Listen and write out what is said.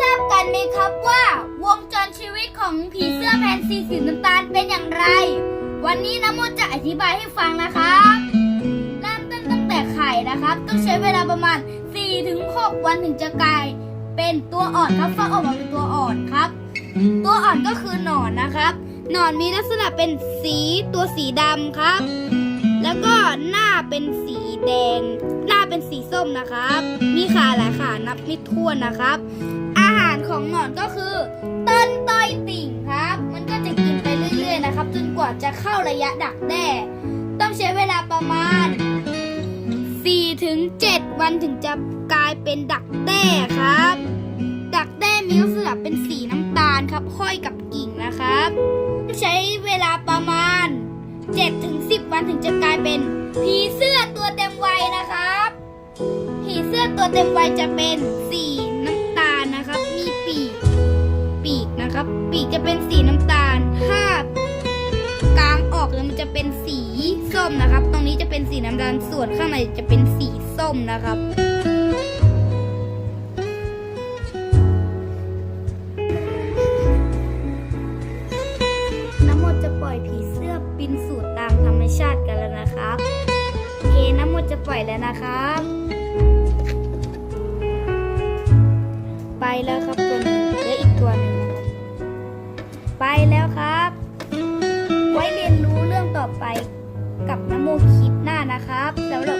ทราบกันไหมครับว่าวงจรชีวิตของผีเสื้อแพนซีสีน้ำตาลเป็นอย่างไร วันนี้น้ำมนต์จะอธิบายให้ฟังนะครับเริ่มต้นตั้งแต่ไข่นะครับ ต้องใช้เวลาประมาณ 4-6 วันถึงจะกลาย เป็นตัวอ่อนครับฟักออกมาเป็นตัวอ่อนครับ ตัวอ่อนก็คือหนอนนะครับ หนอนมีลักษณะเป็นสีตัวสีดำครับ แล้วก็หน้าเป็นสีแดงหน้าเป็นสีส้มนะครับ มีขาหลายขานับไม่ถ้วนนะครับารของหนอนก็คือต้นต้อยติ่งครับ มันก็จะกินไปเรื่อยๆนะครับ จนกว่าจะเข้าระยะดักแด้ ต้องใช้เวลาประมาณ 4-7 วันถึงจะกลายเป็นดักแด้ครับ ดักแด้มีลักษณะเป็นสีน้ำตาลครับห้อยกับกิ่งนะครับใช้เวลาประมาณ 7-10 วันถึงจะกลายเป็นผีเสื้อตัวเต็มวัยนะครับผีเสื้อตัวเต็มวัยจะเป็นสี จะเป็นสีน้ำตาล ถ้ากลางออกแล้วมันจะเป็นสีส้มนะครับ ตรงนี้จะเป็นสีน้ำตาลส่วนข้างในจะเป็นสีส้มนะครับ น้ำมดจะปล่อยผีเสื้อบินสู่ตามธรรมชาติกันแล้วนะครับโอเคน้ำมดจะปล่อยแล้วนะครับ ไปแล้วครับตัวนึงเหลืออีกตัวหนึ่ง ไปกับนโมคลิปหน้านะครับสำหรับ